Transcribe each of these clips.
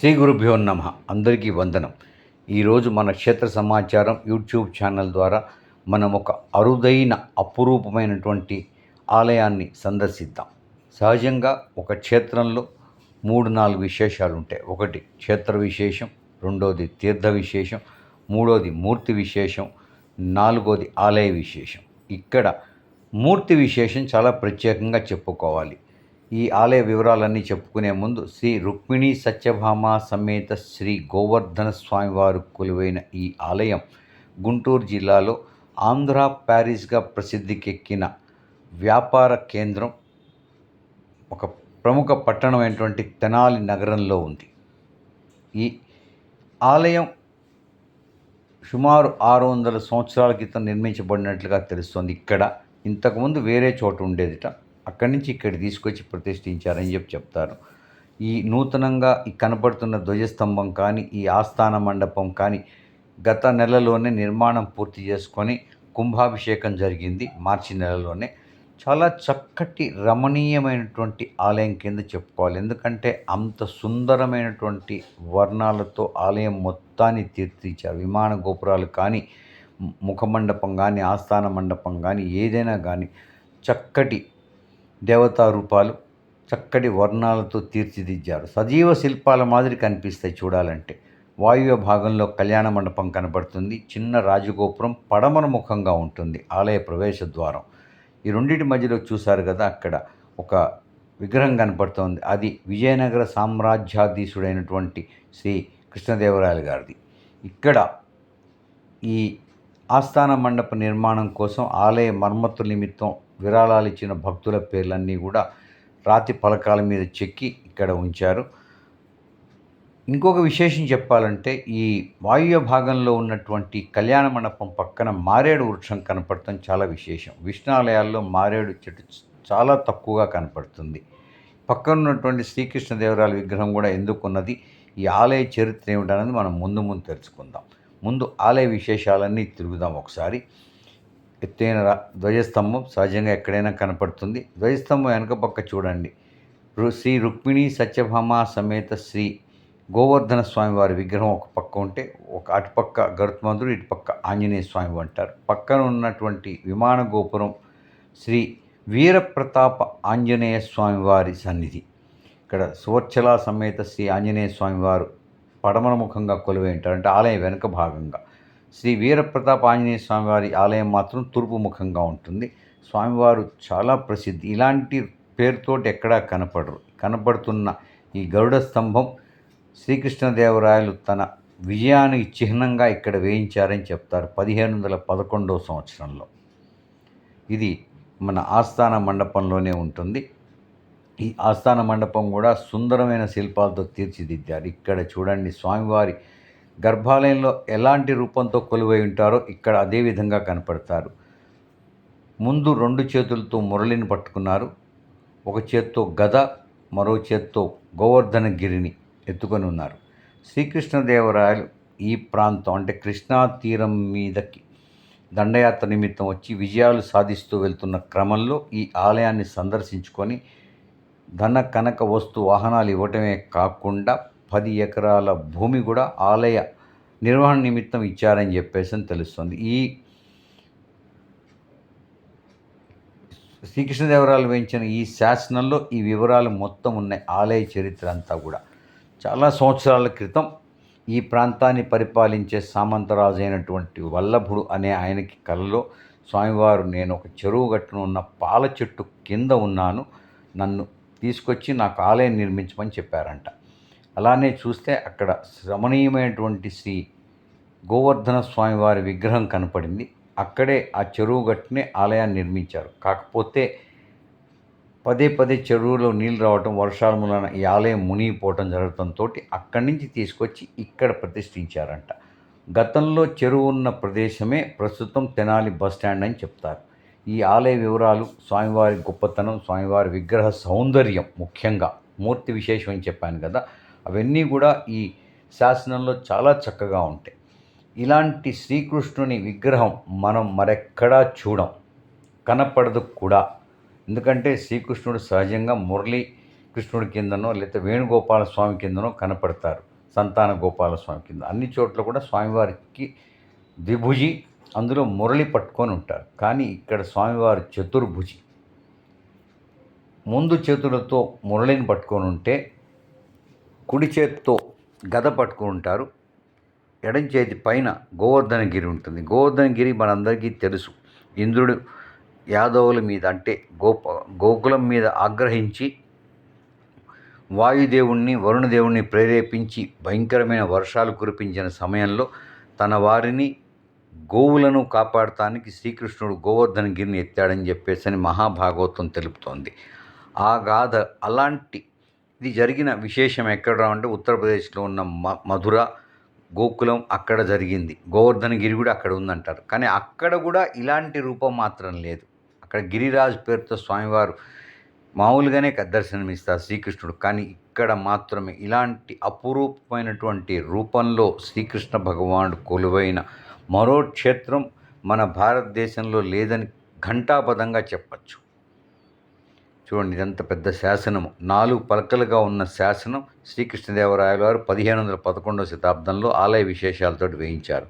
శ్రీ గురుభ్యో నమ. అందరికీ వందనం. ఈరోజు మన క్షేత్ర సమాచారం యూట్యూబ్ ఛానల్ ద్వారా మనం ఒక అరుదైన అపురూపమైనటువంటి ఆలయాన్ని సందర్శిద్దాం. సహజంగా ఒక క్షేత్రంలో మూడు నాలుగు విశేషాలు ఉంటాయి. ఒకటి క్షేత్ర విశేషం రెండోది తీర్థ విశేషం మూడోది మూర్తి విశేషం నాలుగోది ఆలయ విశేషం. ఇక్కడ మూర్తి విశేషం చాలా ప్రత్యేకంగా చెప్పుకోవాలి. ఈ ఆలయ వివరాలన్నీ చెప్పుకునే ముందు శ్రీ రుక్మిణి సత్యభామ సమేత శ్రీ గోవర్ధన స్వామివారు కొలువైన ఈ ఆలయం గుంటూరు జిల్లాలో ఆంధ్ర ప్యారిస్గా ప్రసిద్ధికెక్కిన వ్యాపార కేంద్రం ఒక ప్రముఖ పట్టణమైనటువంటి తెనాలి నగరంలో ఉంది. ఈ ఆలయం సుమారు ఆరు వందల సంవత్సరాల క్రితం నిర్మించబడినట్లుగా తెలుస్తుంది. ఇక్కడ ఇంతకుముందు వేరే చోట ఉండేదిట. అక్కడి నుంచి ఇక్కడ తీసుకొచ్చి ప్రతిష్ఠించారని చెప్పి చెప్తారు. ఈ నూతనంగా కనబడుతున్న ధ్వజస్తంభం కానీ ఈ ఆస్థాన మండపం కానీ గత నెలలోనే నిర్మాణం పూర్తి చేసుకొని కుంభాభిషేకం జరిగింది మార్చి నెలలోనే. చాలా చక్కటి రమణీయమైనటువంటి ఆలయం కింద చెప్పుకోవాలి. ఎందుకంటే అంత సుందరమైనటువంటి వర్ణాలతో ఆలయం మొత్తాన్ని తీర్చిదిద్దారు. విమాన గోపురాలు కానీ ముఖమండపం కానీ ఆస్థాన మండపం కానీ ఏదైనా కానీ చక్కటి దేవతా రూపాలు చక్కటి వర్ణాలతో తీర్చిదిద్దారు. సజీవ శిల్పాల మాదిరి కనిపిస్తాయి చూడాలంటే. వాయువ్య భాగంలో కళ్యాణ మండపం కనబడుతుంది. చిన్న రాజగోపురం పడమర ముఖంగా ఉంటుంది. ఆలయ ప్రవేశ ద్వారం. ఈ రెండింటి మధ్యలో చూశారు కదా అక్కడ ఒక విగ్రహం కనపడుతోంది. అది విజయనగర సామ్రాజ్యాధీశుడైనటువంటి శ్రీ కృష్ణదేవరాయలు గారిది. ఇక్కడ ఈ ఆస్థాన మండప నిర్మాణం కోసం ఆలయ మర్మత్తు నిమిత్తం విరాళాలు ఇచ్చిన భక్తుల పేర్లన్నీ కూడా రాతి పలకాల మీద చెక్కి ఇక్కడ ఉంచారు. ఇంకొక విశేషం చెప్పాలంటే ఈ వాయువ్య భాగంలో ఉన్నటువంటి కళ్యాణ మండపం పక్కన మారేడు వృక్షం కనపడటం చాలా విశేషం. విష్ణాలయాల్లో మారేడు చెట్టు చాలా తక్కువగా కనపడుతుంది. పక్కన ఉన్నటువంటి శ్రీకృష్ణదేవరాయల విగ్రహం కూడా ఎందుకున్నది? ఈ ఆలయ చరిత్ర ఏమిటనేది మనం ముందు ముందు తెలుసుకుందాం. ముందు ఆలయ విశేషాలన్నీ తిరుగుదాం ఒకసారి. ఎత్తైన ధ్వజస్తంభం సహజంగా ఎక్కడైనా కనపడుతుంది. ధ్వజస్తంభం వెనక పక్క చూడండి. శ్రీ రుక్మిణి సత్యభామ సమేత శ్రీ గోవర్ధన స్వామి వారి విగ్రహం ఒక పక్క ఉంటే ఒక అటుపక్క గరుత్మంతుడు ఇటుపక్క ఆంజనేయ స్వామి అంటారు. పక్కన ఉన్నటువంటి విమాన గోపురం శ్రీ వీరప్రతాప ఆంజనేయ స్వామివారి సన్నిధి. ఇక్కడ సువర్చల సమేత శ్రీ ఆంజనేయ స్వామివారు పడమర ముఖంగా కొలువై ఉంటారు. అంటే ఆలయం వెనుక భాగంగా. శ్రీ వీరప్రతాప ఆంజనేయ స్వామివారి ఆలయం మాత్రం తూర్పు ముఖంగా ఉంటుంది. స్వామివారు చాలా ప్రసిద్ధి. ఇలాంటి పేరుతోటి ఎక్కడా కనపడరు. కనపడుతున్న ఈ గరుడ స్తంభం శ్రీకృష్ణదేవరాయలు తన విజయానికి చిహ్నంగా ఇక్కడ వేయించారని చెప్తారు పదిహేను వందల పదకొండవ సంవత్సరంలో. ఇది మన ఆస్థాన మండపంలోనే ఉంటుంది. ఈ ఆస్థాన మండపం కూడా సుందరమైన శిల్పాలతో తీర్చిదిద్దారు. ఇక్కడ చూడండి స్వామివారి గర్భాలయంలో ఎలాంటి రూపంతో కొలువై ఉంటారో ఇక్కడ అదేవిధంగా కనపడతారు. ముందు రెండు చేతులతో మురళిని పట్టుకున్నారు. ఒక చేత్తో గద మరో చేత్తో గోవర్ధన గిరిని ఎత్తుకొని ఉన్నారు. శ్రీకృష్ణదేవరాయలు ఈ ప్రాంతం అంటే కృష్ణా తీరం మీదకి దండయాత్ర నిమిత్తం వచ్చి విజయాలు సాధిస్తూ వెళ్తున్న క్రమంలో ఈ ఆలయాన్ని సందర్శించుకొని ధన కనక వస్తు వాహనాలు ఇవ్వటమే కాకుండా పది ఎకరాల భూమి కూడా ఆలయ నిర్వహణ నిమిత్తం ఇచ్చారని చెప్పేసి అని తెలుస్తుంది. ఈ శ్రీకృష్ణదేవరాయలు వేయించిన ఈ శాసనంలో ఈ వివరాలు మొత్తం ఉన్నాయి. ఆలయ చరిత్ర అంతా కూడా. చాలా సంవత్సరాల క్రితం ఈ ప్రాంతాన్ని పరిపాలించే సామంతరాజు అయినటువంటి వల్లభుడు అనే ఆయనకి కలలో స్వామివారు నేను ఒక చెరువు గట్టున ఉన్న పాల చెట్టు కింద ఉన్నాను. నన్ను తీసుకొచ్చి నాకు ఆలయం నిర్మించమని చెప్పారంట. అలానే చూస్తే అక్కడ రమణీయమైనటువంటి శ్రీ గోవర్ధన స్వామివారి విగ్రహం కనపడింది. అక్కడే ఆ చెరువు గట్టునే ఆలయాన్ని నిర్మించారు. కాకపోతే పదే పదే చెరువులో నీళ్ళు రావటం వర్షాల మూలన ఈ ఆలయం మునిగిపోవటం జరగడంతో అక్కడి నుంచి తీసుకొచ్చి ఇక్కడ ప్రతిష్ఠించారంట. గతంలో చెరువు ఉన్న ప్రదేశమే ప్రస్తుతం తెనాలి బస్ స్టాండ్ అని చెప్తారు. ఈ ఆలయ వివరాలు స్వామివారి గొప్పతనం స్వామివారి విగ్రహ సౌందర్యం ముఖ్యంగా మూర్తి విశేషం అని చెప్పాను కదా అవన్నీ కూడా ఈ శాసనంలో చాలా చక్కగా ఉంటాయి. ఇలాంటి శ్రీకృష్ణుని విగ్రహం మనం మరెక్కడా చూడం కనపడదు కూడా. ఎందుకంటే శ్రీకృష్ణుడు సహజంగా మురళీ కృష్ణుడి కిందనో లేకపోతే వేణుగోపాల స్వామి కిందనో కనపడతారు సంతాన గోపాల స్వామి కింద. అన్ని చోట్ల కూడా స్వామివారికి ద్విభుజి అందులో మురళి పట్టుకొని ఉంటారు. కానీ ఇక్కడ స్వామివారి చతుర్భుజి. ముందు చేతులతో మురళిని పట్టుకొని ఉంటే కుడి చేతితో గద పట్టుకుని ఉంటారు ఎడం చేతి పైన గోవర్ధనగిరి ఉంటుంది. గోవర్ధనగిరి మనందరికీ తెలుసు. ఇంద్రుడు యాదవుల మీద అంటే గోప గోకులం మీద ఆగ్రహించి వాయుదేవుణ్ణి వరుణదేవుణ్ణి ప్రేరేపించి భయంకరమైన వర్షాలు కురిపించిన సమయంలో తన వారిని గోవులను కాపాడటానికి శ్రీకృష్ణుడు గోవర్ధనగిరిని ఎత్తాడని చెప్పేసి అని మహాభాగవతం తెలుపుతోంది. ఆ గాథ అలాంటి ఇది జరిగిన విశేషం ఎక్కడ అంటే ఉత్తరప్రదేశ్లో ఉన్న మ మధుర గోకులం అక్కడ జరిగింది. గోవర్ధనగిరి కూడా అక్కడ ఉందంటారు. కానీ అక్కడ కూడా ఇలాంటి రూపం మాత్రం లేదు. అక్కడ గిరిరాజ్ పేరుతో స్వామివారు మామూలుగానే దర్శనమిస్తారు శ్రీకృష్ణుడు. కానీ ఇక్కడ మాత్రమే ఇలాంటి అపురూపమైనటువంటి రూపంలో శ్రీకృష్ణ భగవానుడు కొలువైన మరో క్షేత్రం మన భారతదేశంలో లేదని ఘంటాపదంగా చెప్పచ్చు. చూడండి ఇదంత పెద్ద శాసనము. నాలుగు పలకలుగా ఉన్న శాసనం శ్రీకృష్ణదేవరాయల వారు పదిహేను వందల పదకొండవ శతాబ్దంలో ఆలయ విశేషాలతో వేయించారు.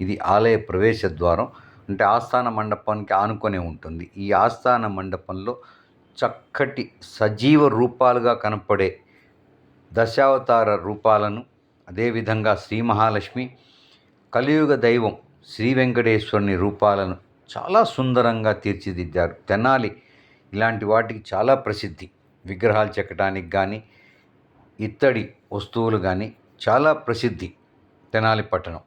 ఇది ఆలయ ప్రవేశ ద్వారం. అంటే ఆస్థాన మండపానికి ఆనుకొని ఉంటుంది. ఈ ఆస్థాన మండపంలో చక్కటి సజీవ రూపాలుగా కనపడే దశావతార రూపాలను అదేవిధంగా శ్రీ మహాలక్ష్మి కలియుగ దైవం శ్రీ వెంకటేశ్వరుని రూపాలను చాలా సుందరంగా తీర్చిదిద్దారు. తెనాలి ఇలాంటి వాటికి చాలా ప్రసిద్ధి. విగ్రహాలు చెక్కడానికి కానీ ఇత్తడి వస్తువులు కానీ చాలా ప్రసిద్ధి తెనాలి పట్టణం.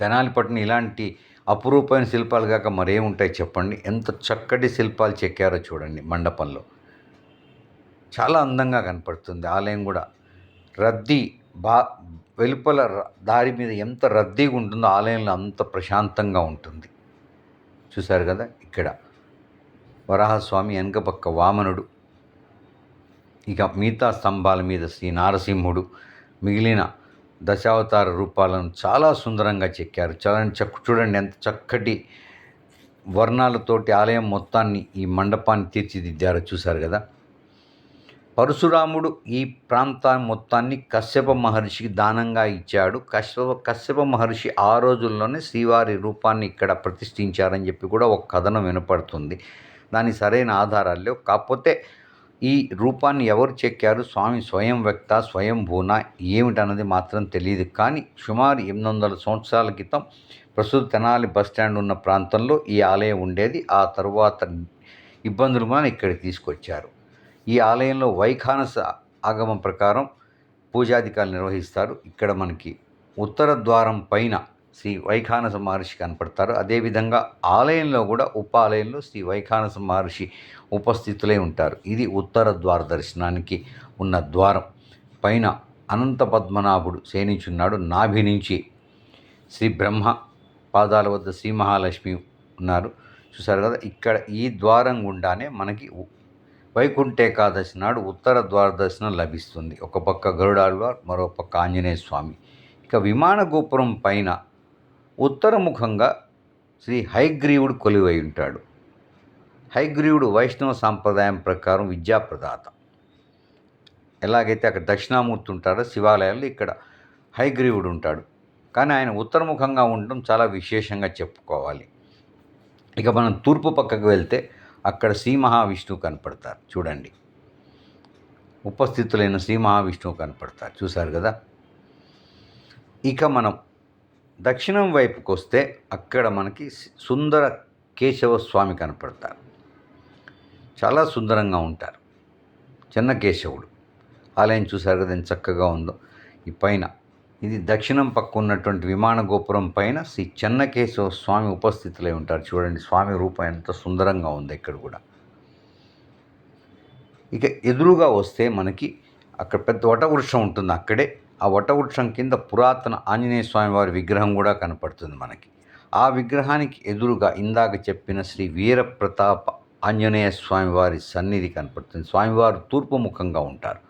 తెనాలి పట్టణం ఇలాంటి అపురూపమైన శిల్పాలు కాక మరేముంటాయి చెప్పండి? ఎంత చక్కటి శిల్పాలు చెక్కారో చూడండి మండపంలో. చాలా అందంగా కనపడుతుంది. ఆలయం కూడా రద్దీ బా వెలుపల దారి మీద ఎంత రద్దీగా ఉంటుందో ఆలయంలో అంత ప్రశాంతంగా ఉంటుంది. చూశారు కదా ఇక్కడ. వరాహస్వామి వెనకపక్క వామనుడు. ఇక మిగతా స్తంభాల మీద శ్రీ నారసింహుడు మిగిలిన దశావతార రూపాలను చాలా సుందరంగా చెక్కారు. చాలా చక్ చూడండి ఎంత చక్కటి వర్ణాలతోటి ఆలయం మొత్తాన్ని ఈ మండపాన్ని తీర్చిదిద్దారో చూశారు కదా. పరశురాముడు ఈ ప్రాంతాన్ని మొత్తాన్ని కశ్యప మహర్షికి దానంగా ఇచ్చాడు. కశ్యప కశ్యప మహర్షి ఆ రోజుల్లోనే శ్రీవారి రూపాన్ని ఇక్కడ ప్రతిష్ఠించారని చెప్పి కూడా ఒక కథనం వినపడుతుంది. దాని సరైన ఆధారాలు లేవు. కాకపోతే ఈ రూపాన్ని ఎవరు చెక్కారు స్వామి స్వయం వ్యక్త స్వయం భూన ఏమిటన్నది మాత్రం తెలియదు కానీ సుమారు ఎనిమిది వందల సంవత్సరాల క్రితం ప్రస్తుత తెనాలి బస్ స్టాండ్ ఉన్న ప్రాంతంలో ఈ ఆలయం ఉండేది. ఆ తరువాత ఇబ్బందులు మన ఇక్కడికి తీసుకొచ్చారు. ఈ ఆలయంలో వైఖానస ఆగమం ప్రకారం పూజాధికారులు నిర్వహిస్తారు. ఇక్కడ మనకి ఉత్తర ద్వారం పైన శ్రీ వైఖానస మహర్షి కనపడతారు. అదేవిధంగా ఆలయంలో కూడా ఉపాలయంలో శ్రీ వైఖానస మహర్షి ఉపస్థితులై ఉంటారు. ఇది ఉత్తర ద్వార దర్శనానికి ఉన్న ద్వారం. పైన అనంత పద్మనాభుడు శయనించున్నాడు. నాభి నుంచి శ్రీ బ్రహ్మ పాదాల వద్ద శ్రీ మహాలక్ష్మి ఉన్నారు. చూసారు కదా ఇక్కడ ఈ ద్వారం గుండానే మనకి వైకుంఠేకాదశి వైకుంఠ ఏకాదశి నాడు ఉత్తర ద్వార దర్శనం లభిస్తుంది. ఒక పక్క గరుడాళ్వార్ మరో పక్క ఆంజనేయ స్వామి. ఇక విమాన గోపురం పైన ఉత్తరముఖంగా శ్రీ హైగ్రీవుడు కొలువై ఉంటాడు. హైగ్రీవుడు వైష్ణవ సాంప్రదాయం ప్రకారం విద్యాప్రదాత. ఎలాగైతే అక్కడ దక్షిణామూర్తి ఉంటారో శివాలయాల్లో ఇక్కడ హైగ్రీవుడు ఉంటాడు. కానీ ఆయన ఉత్తరముఖంగా ఉండడం చాలా విశేషంగా చెప్పుకోవాలి. ఇక మనం తూర్పు పక్కకు వెళ్తే అక్కడ శ్రీ మహావిష్ణువు కనపడతారు. చూడండి. ఉపస్థితులైన శ్రీ మహావిష్ణువు కనపడతారు. చూశారు కదా? ఇక మనం దక్షిణం వైపుకి వస్తే అక్కడ మనకి సుందర కేశవ స్వామి కనపడతారు. చాలా సుందరంగా ఉంటారు. చిన్న కేశవుడు. ఆలయం చూశారు కదా ఎంత చక్కగా ఉందో. ఈ పైన ఇది దక్షిణం పక్క ఉన్నటువంటి విమాన గోపురం పైన శ్రీ చెన్నకేశవ స్వామి ఉపస్థితులై ఉంటారు. చూడండి స్వామి రూపం ఎంత సుందరంగా ఉంది ఇక్కడ కూడా. ఇక ఎదురుగా వస్తే మనకి అక్కడ పెద్ద వటవృక్షం ఉంటుంది. అక్కడే ఆ వటవృక్షం కింద పురాతన ఆంజనేయ స్వామివారి విగ్రహం కూడా కనపడుతుంది మనకి. ఆ విగ్రహానికి ఎదురుగా ఇందాక చెప్పిన శ్రీ వీరప్రతాప ఆంజనేయ స్వామివారి సన్నిధి కనపడుతుంది. స్వామివారు తూర్పు ముఖంగా ఉంటారు.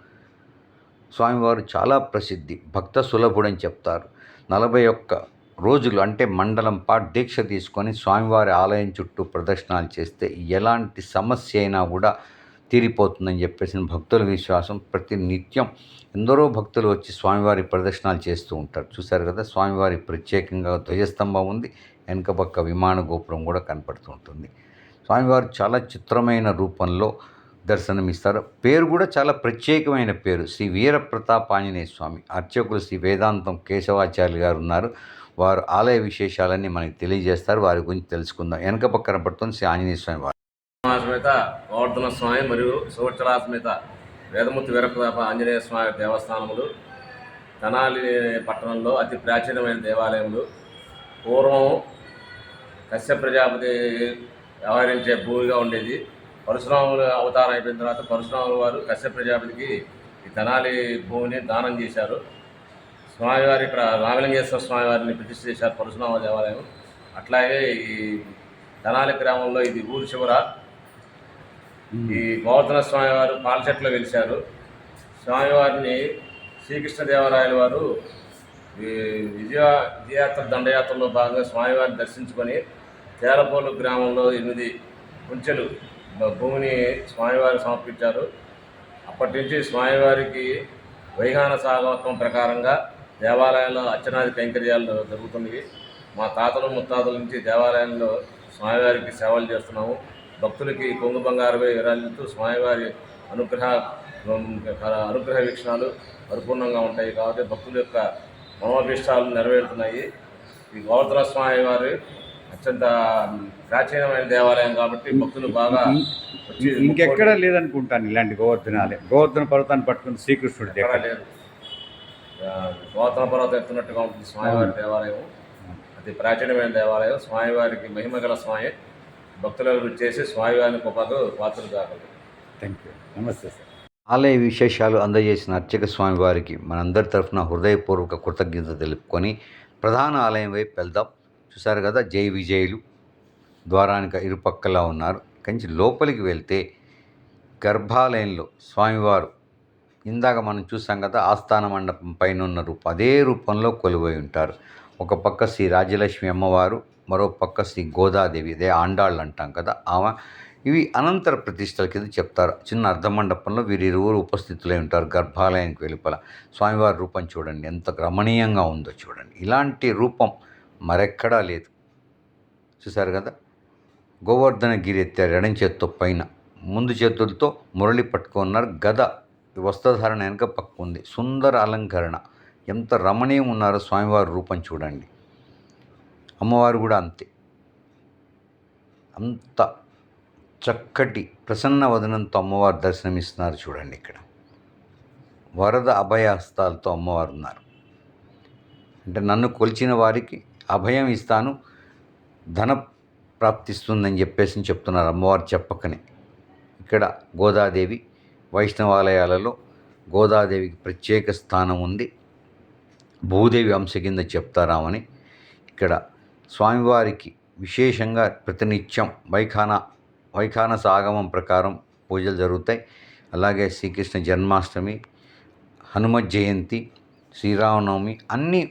స్వామివారు చాలా ప్రసిద్ధి భక్త సులభుడని చెప్తారు. నలభై ఒక్క రోజులు అంటే మండలం పాటు దీక్ష తీసుకొని స్వామివారి ఆలయం చుట్టూ ప్రదర్శనలు చేస్తే ఎలాంటి సమస్య అయినా కూడా తీరిపోతుందని చెప్పేసి భక్తుల విశ్వాసం ప్రతి నిత్యం ఎందరో భక్తులు వచ్చి స్వామివారి ప్రదర్శనలు చేస్తూ ఉంటారు. చూశారు కదా స్వామివారి ప్రత్యేకంగా ధ్వజస్తంభం ఉంది వెనుక పక్క విమాన గోపురం కూడా కనపడుతూ ఉంటుంది. స్వామివారు చాలా చిత్రమైన రూపంలో దర్శనమిస్తారు. పేరు కూడా చాలా ప్రత్యేకమైన పేరు. శ్రీ వీర ప్రతాప్ ఆంజనేయ స్వామి అర్చకులు శ్రీ వేదాంతం కేశవాచార్య గారు ఉన్నారు. వారు ఆలయ విశేషాలన్నీ మనకి తెలియజేస్తారు. వారి గురించి తెలుసుకుందాం. వెనక పక్కన పడుతుంది శ్రీ ఆంజనేయ స్వామి వారు. సమేత గోవర్ధన స్వామి మరియు సువచ్చరాసమేత వేదమూర్తి వీరప్రతాప ఆంజనేయ స్వామి దేవస్థానములు తెనాలి పట్టణంలో అతి ప్రాచీనమైన దేవాలయములు. పూర్వం కశ్యప ప్రజాపతి వ్యవహరించే భూమిగా ఉండేది. పరశురాములు అవతారం అయిపోయిన తర్వాత పరశురాముల వారు కశ్యప ప్రజాపతికి ఈ తెనాలి భూమిని దానం చేశారు. స్వామివారి ఇక్కడ రామలింగేశ్వర స్వామివారిని ప్రతిష్ఠ చేశారు పరశురామ దేవాలయం. అట్లాగే ఈ తెనాలి గ్రామంలో ఇది ఊరు చివర ఈ గోవర్ధన స్వామివారు పాలచెట్లో వెలిశారు. స్వామివారిని శ్రీకృష్ణదేవరాయల వారు ఈ విజయ విజయాత్ర దండయాత్రలో భాగంగా స్వామివారిని దర్శించుకొని తేలపోలు గ్రామంలో ఎనిమిది కుంచెలు భూమిని స్వామివారికి సమర్పించారు. అప్పటి నుంచి స్వామివారికి వైహాన సాగవత్వం ప్రకారంగా దేవాలయంలో అర్చనాది కైంకర్యాలు జరుగుతున్నవి. మా తాతలు ముత్తాతల నుంచి దేవాలయంలో స్వామివారికి సేవలు చేస్తున్నాము. భక్తులకి కొంగు బంగారుపై విరాజిస్తూ స్వామివారి అనుగ్రహ అనుగ్రహ వీక్షణాలు పరిపూర్ణంగా ఉంటాయి. కాబట్టి భక్తుల యొక్క మనోభీష్టాలు నెరవేరుతున్నాయి. ఈ గోవర్ధన స్వామి వారి అత్యంత ప్రాచీనమైన దేవాలయం కాబట్టి భక్తులు బాగా ఇంకెక్కడ లేదనుకుంటాను ఇలాంటి గోవర్ధన ఆలయం గోవర్ధన పర్వతాన్ని పట్టుకుని శ్రీకృష్ణుడి ఎక్కడా లేదు. గోవర్ధన పర్వతం ఎత్తున్నట్టుగా ఉంటుంది స్వామివారి దేవాలయం. అతి ప్రాచీనమైన దేవాలయం. స్వామివారికి మహిమ గల స్వామి. భక్తులకు చేసి స్వామివారిని పాత్రలు కాగలరు థ్యాంక్ యూ నమస్తే సార్ ఆలయ విశేషాలు అందజేసిన అర్చక స్వామి వారికి మనందరి తరఫున హృదయపూర్వక కృతజ్ఞత తెలుపుకొని ప్రధాన ఆలయం వైపు వెళ్దాం. చూసారు కదా జై విజయులు ద్వారానికి ఇరుపక్కలా ఉన్నారు. కంచి లోపలికి వెళ్తే గర్భాలయంలో స్వామివారు ఇందాక మనం చూసాం కదా ఆస్థాన మండపం పైన ఉన్న రూపం అదే రూపంలో కొలువై ఉంటారు. ఒక పక్క శ్రీ రాజ్యలక్ష్మి అమ్మవారు మరో పక్క శ్రీ గోదాదేవి ఇదే ఆండాళ్ళు అంటాం కదా ఆమె ఇవి అనంతర ప్రతిష్టల కింద చెప్తారు. చిన్న అర్ధమండపంలో వీరిరువురు ఉపస్థితులై ఉంటారు. గర్భాలయానికి వెలుపల స్వామివారి రూపం చూడండి ఎంత రమణీయంగా ఉందో చూడండి. ఇలాంటి రూపం మరెక్కడా లేదు. చూసారు కదా? గోవర్ధన గిరి ఎత్తారు ఎడం చేత్తో పైన. ముందు చేతులతో మురళి పట్టుకున్నారు. గద వస్త్రధారణ వెనక పక్క ఉంది. సుందర అలంకరణ. ఎంత రమణీయం ఉన్నారో స్వామివారి రూపం చూడండి. అమ్మవారు కూడా అంతే. అంత చక్కటి ప్రసన్న వదనంతో అమ్మవారు దర్శనమిస్తున్నారు చూడండి ఇక్కడ. వరద అభయహస్తాలతో అమ్మవారు ఉన్నారు అంటే నన్ను కొలిచిన వారికి అభయం ఇస్తాను ధన ప్రాప్తిస్తుందని చెప్పేసి చెప్తున్నారు అమ్మవారు చెప్పకనే. ఇక్కడ గోదాదేవి వైష్ణవాలయాలలో గోదాదేవికి ప్రత్యేక స్థానం ఉంది. భూదేవి అంశ కింద చెప్తారామని ఇక్కడ స్వామివారికి విశేషంగా ప్రతినిత్యం వైఖాన వైఖాన సాగమం ప్రకారం పూజలు జరుగుతాయి. అలాగే శ్రీకృష్ణ జన్మాష్టమి హనుమ జయంతి శ్రీరామనవమి అన్ని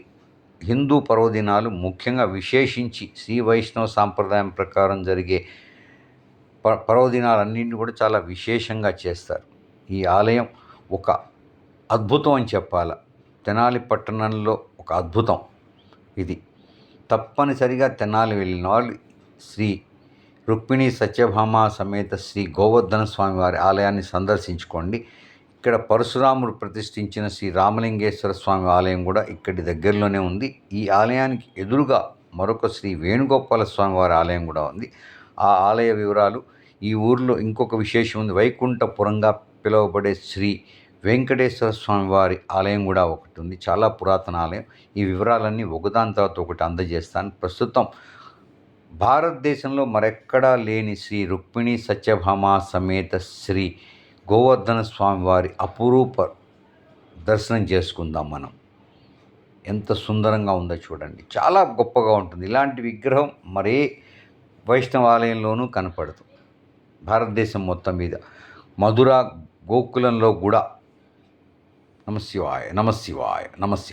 హిందూ పర్వదినాలు ముఖ్యంగా విశేషించి శ్రీ వైష్ణవ సాంప్రదాయం ప్రకారం జరిగే ప పర్వదినాలన్నింటినీ కూడా చాలా విశేషంగా చేస్తారు. ఈ ఆలయం ఒక అద్భుతం అని చెప్పాలి. తెనాలి పట్టణంలో ఒక అద్భుతం ఇది. తప్పనిసరిగా తెనాలి వెళ్ళిన వాళ్ళు శ్రీ రుక్మిణి సత్యభామ సమేత శ్రీ గోవర్ధన స్వామి వారి ఆలయాన్ని సందర్శించుకోండి. ఇక్కడ పరశురాముడు ప్రతిష్ఠించిన శ్రీ రామలింగేశ్వర స్వామి ఆలయం కూడా ఇక్కడి దగ్గరలోనే ఉంది. ఈ ఆలయానికి ఎదురుగా మరొక శ్రీ వేణుగోపాల స్వామి వారి ఆలయం కూడా ఉంది. ఆ ఆలయ వివరాలు ఈ ఊర్లో ఇంకొక విశేషం ఉంది. వైకుంఠపురంగా పిలువబడే శ్రీ వెంకటేశ్వర స్వామి వారి ఆలయం కూడా ఒకటి ఉంది. చాలా పురాతన ఆలయం. ఈ వివరాలన్నీ ఒకదాని తర్వాత ఒకటి అందజేస్తాను. ప్రస్తుతం భారతదేశంలో మరెక్కడా లేని శ్రీ రుక్మిణి సత్యభామ సమేత శ్రీ గోవర్ధన స్వామి వారి అపురూప దర్శనం చేసుకుందాం మనం. ఎంత సుందరంగా ఉందో చూడండి. చాలా గొప్పగా ఉంటుంది. ఇలాంటి విగ్రహం మరే వైష్ణవ ఆలయంలోనూ కనపడదు. భారతదేశం మొత్తం మీద మధుర గోకులంలో కూడా నమశివాయ నమశివాయ నమశివాయ.